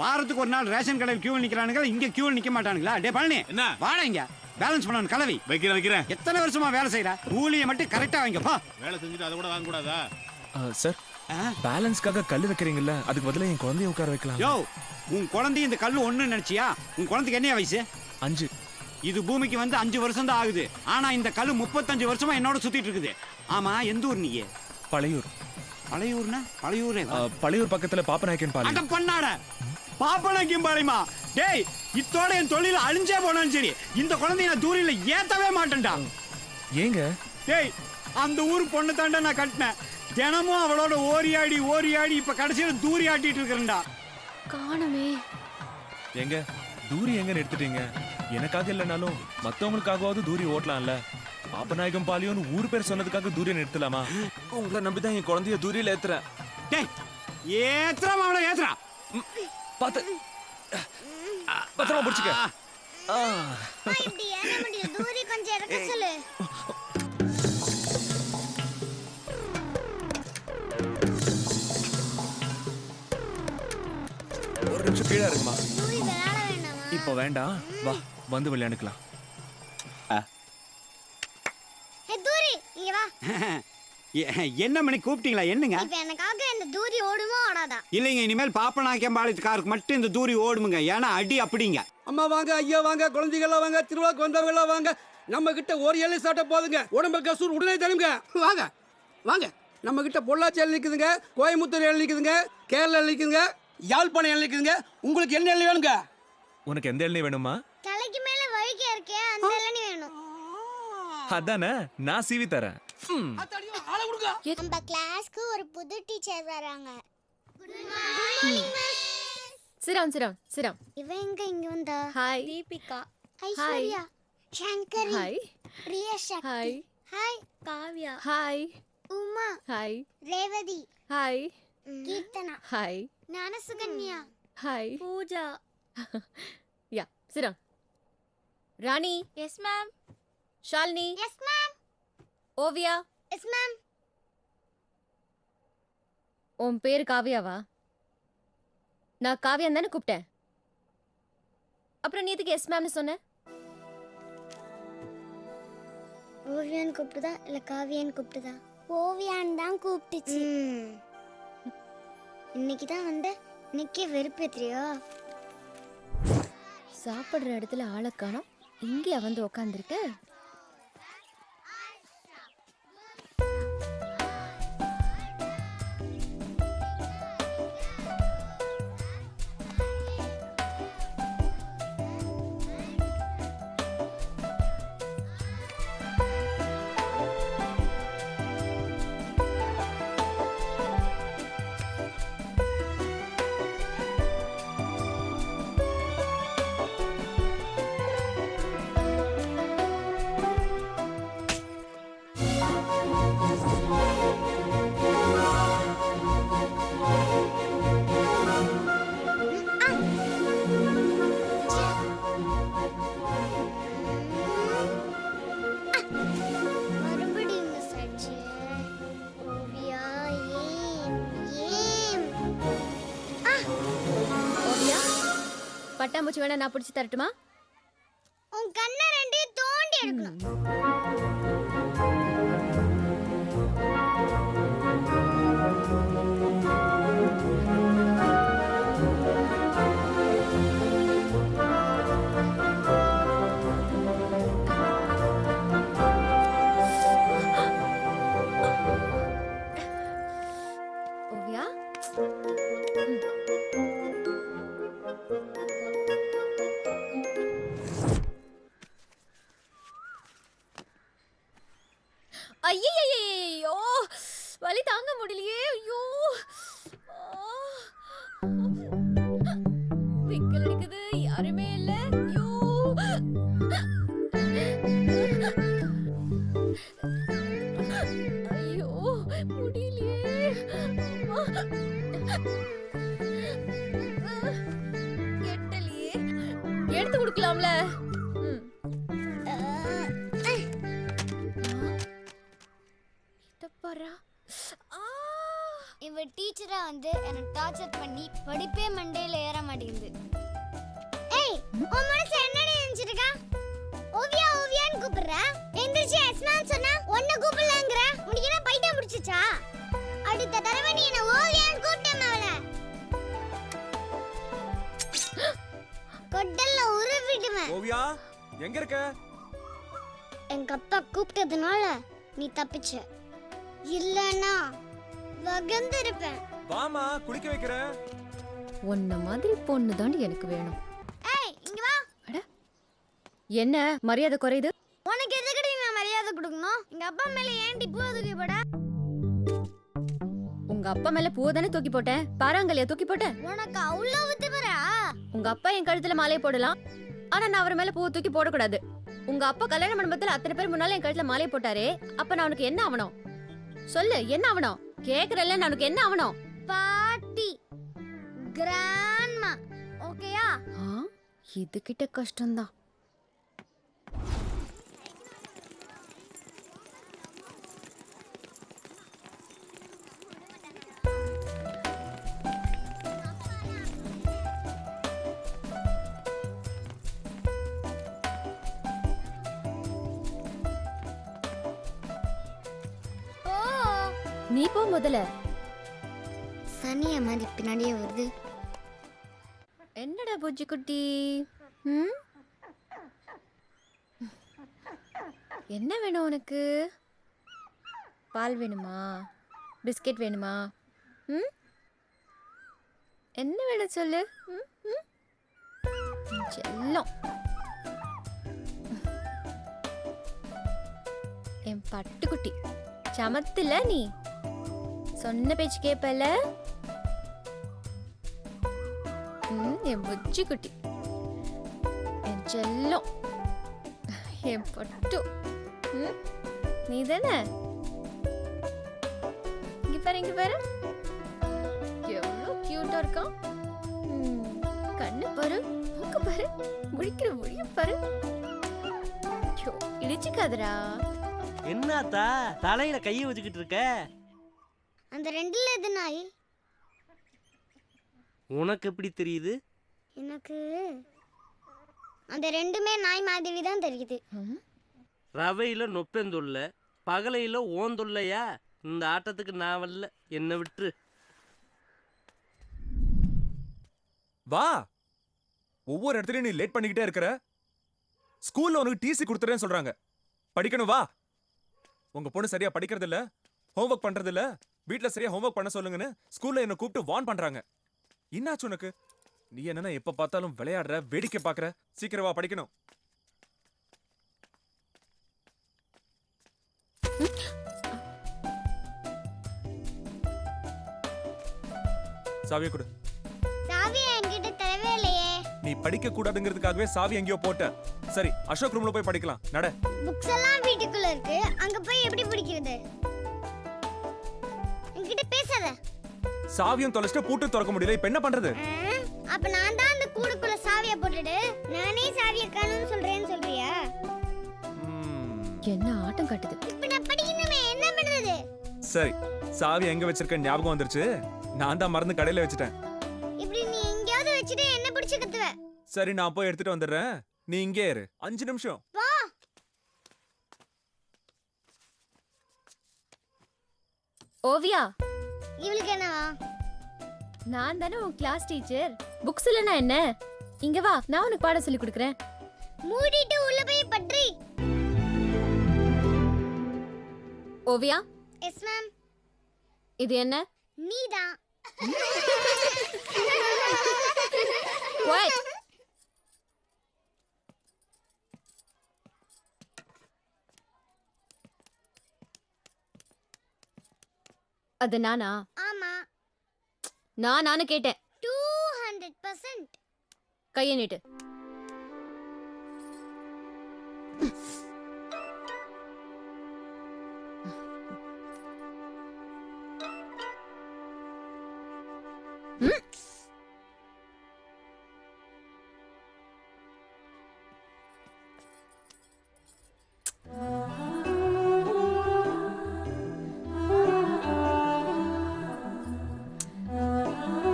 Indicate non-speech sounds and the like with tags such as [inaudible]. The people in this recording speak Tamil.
வாரத்துக்கு ஒரு நாள் ரேஷன் கடையில் கியூ நிக்கிறானுங்க இங்க கியூ நிக்க மாட்டானுங்களா? டே பழனி என்ன? வாடா இங்க. பேலன்ஸ் பண்ணணும் கலவி. வைக்கிறேன் வைக்கிறேன். எத்தனை வருஷமா வேலை செய்யற கூலியை மட்டும் கரெக்டா வாங்க போ. வேலை செஞ்சுட்டு அதை கூட வாங்க கூடாதா? சார்? பேலன்ஸ்க்காக கல் வைக்கிறீங்கல்ல அதுக்கு பதிலா என் குழந்தைய உட்கார வைக்கலாம். யோ உன் குழந்தை இந்த கல்லு ஒண்ணு நினைச்சியா? உன் குழந்தைக்கு என்ன வயசு? அஞ்சு. இது பூமிக்கு வந்து அஞ்சு வருஷம் தான் ஆகுது. ஆனா இந்த கல்லு முப்பத்தஞ்சு வருஷமா என்னோட சுத்திட்டு இருக்குது. ஆமா எந்த ஊர் நீங்க பழையூர். பழையூர்னா? பழையூரே பழையூர் பக்கத்துல பாப்பநாயக்கன் அட பாளையம் பண்ணாட பாப்பனாக்கியம் பாளையமா டேய் இத்தோட என் தொழில் அழிஞ்சே போனாலும் சரி இந்த குழந்தைய நான் தூரில ஏத்தவே மாட்டேன்டா. ஏங்க? டேய் அந்த ஊர் பொண்ணு தாண்டா நான் கட்டினேன். தினமும் அவளோட ஓரியாடி ஓரியாடி இப்ப கடைசியில தூரி ஆட்டிட்டு இருக்கிறேன்டா. காணமே. ஏங்க தூரி எங்க எடுத்துட்டீங்க? எனக்காக இல்லைனாலும் மத்தவங்களுக்காகவாவது தூரி ஓட்டலாம்ல. பாப்பநாயகம் பாளையம்னு ஊர் பேர் சொன்னதுக்காக தூரிய நிறுத்தலாமா உங்களை நம்பிதான் என் குழந்தைய தூரியில ஏத்துறேன். டேய் ஏத்துறா அவளை ஏத்துறா. பாத்து பத்திரமா பிடிச்சிக்க. தூரி கொஞ்சம் இறக்க சொல்லு. ஒரு நிமிஷம் கீழே இருக்குமா தூரி விளையாட வேண்டாமா இப்போ வேண்டாம். வா வந்து விளையாண்டுக்கலாம் தூரி இங்க வா. [laughs] என்ன மணி கூப்பிட்டீங்களா? என்னங்க? இப்ப எனக்காக இந்த தூரி ஓடுமோ? ஓடாதா இல்லைங்க இனிமேல் பாப்பனாக்கியம் பாளையத்துக்காருக்கு மட்டும் இந்த தூரி ஓடுமுங்க. ஏன்னா அடி அப்படிங்க. அம்மா வாங்க ஐயா வாங்க குழந்தைகள்லாம் வாங்க திருவிழாக்கு வந்தவங்கலாம் வாங்க. நம்ம கிட்ட ஒரு எல்லை சாப்பிட்ட போதுங்க. உடம்பு கசூர் உடனே தருங்க. வாங்க வாங்க. நம்ம கிட்ட பொள்ளாச்சி எல்லை நிற்குதுங்க கோயம்புத்தூர் எல்லை நிற்குதுங்க கேரளா எல்லை நிற்குதுங்க யாழ்ப்பாணம் எல்லை நிற்குதுங்க உங்களுக்கு என்ன எல்லை வேணுங்க? உனக்கு எந்த எண்ணெய் வேணுமா தலைக்கு மேல வழுக்க இருக்கே அந்த இளநீ வேணும். அதானே நான் சீவி தரேன். கொடுங்க. நம்ம கிளாஸ்க்கு ஒரு புது டீச்சர் வராங்க. சிரம் சிரம் சிரம். இவன் எங்க இங்க வந்தா? Hi Deepika. Aishwarya Shankari. Hi Priya Sakthi. Hi hi Kavya. Hi Uma. Hi Revathi. Hi Keerthana. Hi Gnanasukanya. Hi Pooja. [laughs] யா சிரம். Rani. Yes ma'am Shalini. Yes ma'am Oviya. Yes ma'am உன் பேரு காவியாவா? நான் காவியான்னு தானே கூப்பிட்டேன். அப்புறம் நீ எதுக்கு எஸ் மேம்னு சொன்ன? ஓவியான்னு கூப்பிட்டுதா? இல்ல காவியான்னு கூப்பிட்டுதா? ஓவியான்னு தான் கூப்பிட்டுச்சு. இன்னைக்கு தான் வந்து. இன்னைக்கே வெறுப்பேத்திரியோ சாப்பிடுற இடத்துல ஆளை காணோம். இங்கேயா வந்து உக்காந்துருக்க? பட்டாம்பூச்சி வேணா நான் பிடிச்சி தரட்டுமா? உன் கண்ணை ரெண்டையும் தோண்டி எடுக்கணும். ஐயோ வலி தாங்க முடியலையே ஐயோ. விக்கல் அடிக்குது யாருமே இல்ல ஐயோ. ஐயோ முடியலையே. எட்டலையே. எடுத்து கொடுக்கலாம்ல. இவ டீச்சரா வந்து என்ன டார்ச்சர் பண்ணி படிப்பே மண்டையில ஏற மாட்டேங்குது. ஏய் உன் மனசுல என்னடி நினைச்சிருக்கா ஓவியா ஓவியான்னு கூப்பிடுற? எந்திரிச்சு எஸ்மான்னு சொன்னா ஒன்ன கூப்பிடலங்கற? உனக்கு என்ன பைத்தியம் பிடிச்சிச்சா அடுத்த தடவை நீ என்ன ஓவியான்னு கூப்பிட்டேன் அவள கொட்டல்ல உருவிடுவேன். ஓவியா எங்க இருக்க? எங்க அப்பா கூப்பிட்டதுனால நீ தப்பிச்ச. இல்லனா வகந்திருப்பேன். வாமா குளிக்க வைக்கிறேன் உன்ன மாதிரி பொண்ணு தாண்டி எனக்கு வேணும். ஏய் இங்க வா. என்ன மரியாதை குறையுது? உனக்கு எதுக்கடி நான் மரியாதை கொடுக்கணும்? எங்க அப்பா மேல ஏன்டி பூ தூக்கி போட உங்க அப்பா மேல பூவை தானே தூக்கி போட்டேன்? பாறாங்கல்லையா தூக்கி போட்டேன்? உனக்கு அவ்வளோ வித்துப்பறா உங்க அப்பா என் கழுத்துல மாலை போடலாம். ஆனா நான் அவர் மேல பூவை தூக்கி போடக்கூடாது. உங்க அப்பா கல்யாண மண்டபத்துல அத்தனை பேர் முன்னால என் கழுத்துல மாலை போட்டாரே. அப்ப நான் உனக்கு என்ன ஆவணும்? சொல்லு என்ன ஆவணும்? கேக்குறல்ல உனக்கு என்ன ஆவணும்? பாட்டி. கிராண்ட்மா ஓகேயா ஆ, இது கிட்ட கஷ்டம்தான். நீ போ முதல்ல. சனிய மாதிரி பின்னாடியே வருது. என்னடா பூஜி குட்டி? ம்? என்ன வேணும் உனக்கு? பால் வேணுமா? பிஸ்கெட் வேணுமா? ம்? என்ன வேணும் சொல்லு? செல்லம். என் பட்டுக்குட்டி. சமத்துல நீ. சொன்ன பேச்சு கேப்பல? என் புச்சி குட்டி. என் செல்லம். என் பட்டு. நீ தானே? இங்க பாரு இங்க பாரு. எவ்வளோ கியூட்டா இருக்கான் ம், கண்ணு பாரு மூக்கு பாரு முடிக்கிற முடிய பாரு. இடிச்சுக்காதரா என்னத்தா தலையில கையை வச்சுக்கிட்டு இருக்க? அந்த ரெண்டுல எது நாய்? உனக்கு எப்படி தெரியுது? எனக்கு அந்த ரெண்டுமே நாய் மாதிரி தான் தெரியுது. ரவையில நொப்பெந்தொல்ல பகலையில ஓந்தொல்லையா இந்த ஆட்டத்துக்கு நான் வரல. என்ன விட்டுரு. வா. ஒவ்வொரு இடத்துலயும் நீ லேட் பண்ணிக்கிட்டே இருக்கிற. ஸ்கூல்ல உனக்கு டிசி கொடுத்துறேன்னு சொல்றாங்க. படிக்கணும் வா. உங்க பொண்ணு சரியா படிக்கிறது இல்ல ஹோம்ஒர்க் பண்றது இல்ல வீட்ல சரியா ஹோம்ஒர்க் பண்ண சொல்லுங்கன்னு ஸ்கூல்ல என்ன கூப்பிட்டு வார்ன் பண்றாங்க. என்னாச்சு உனக்கு? நீ என்னன்னா எப்ப பார்த்தாலும் விளையாடுற வேடிக்கை பாக்குற சீக்கிரம் படிக்கணும். சாவியை கொடு. சாவி என்கிட்ட தரவே இல்லையே. நீ படிக்க கூடாதுங்கிறதுக்காகவே சாவி எங்கேயோ போட்ட. சரி அசோக் ரூம்ல போய் படிக்கலாம். நட. புக்ஸ் எல்லாம் வீட்டுக்குள்ள இருக்கு. அங்க போய் எப்படி பிடிக்கிறது? பேசாத. சாவியும் தொலைச்சிட்டு பூட்டு திறக்க முடியல இப்ப என்ன பண்றது? அப்ப நான் தான் அந்த கூடுக்குள்ள சாவிய போட்டுட்டு நானே சாவிய காணும்னு சொல்றேன்னு சொல்றியா? என்ன ஆட்டம் காட்டுது? இப்ப நான் படிக்கணுமே என்ன பண்றது? சரி சாவி எங்க வச்சிருக்க ஞாபகம் வந்துருச்சு. நான் தான் மறந்து கடையில வச்சுட்டேன். இப்படி நீ எங்கேயாவது வச்சுட்டு என்ன பிடிச்சு கத்துவ? சரி நான் போய் எடுத்துட்டு வந்துடுறேன். நீ இங்கே இரு. அஞ்சு நிமிஷம். வா. ஓவியா இவளுக்கு என்னவா? நான் தானே உன் கிளாஸ் டீச்சர் புக்ஸ் இல்லைன்னா என்ன? இங்க வா நான் உனக்கு பாடம் சொல்லி கொடுக்குறேன். மூடிட்டு உள்ள போய் பட்ரி ஓவியா? எஸ் மேம் இது என்ன? நீதான். [laughs] Quiet. அது நானா? ஆமா. நான் நானு கேட்டேன். டூ ஹண்ட்ரட் பர்சன்ட் கையை நீட்டு ம்.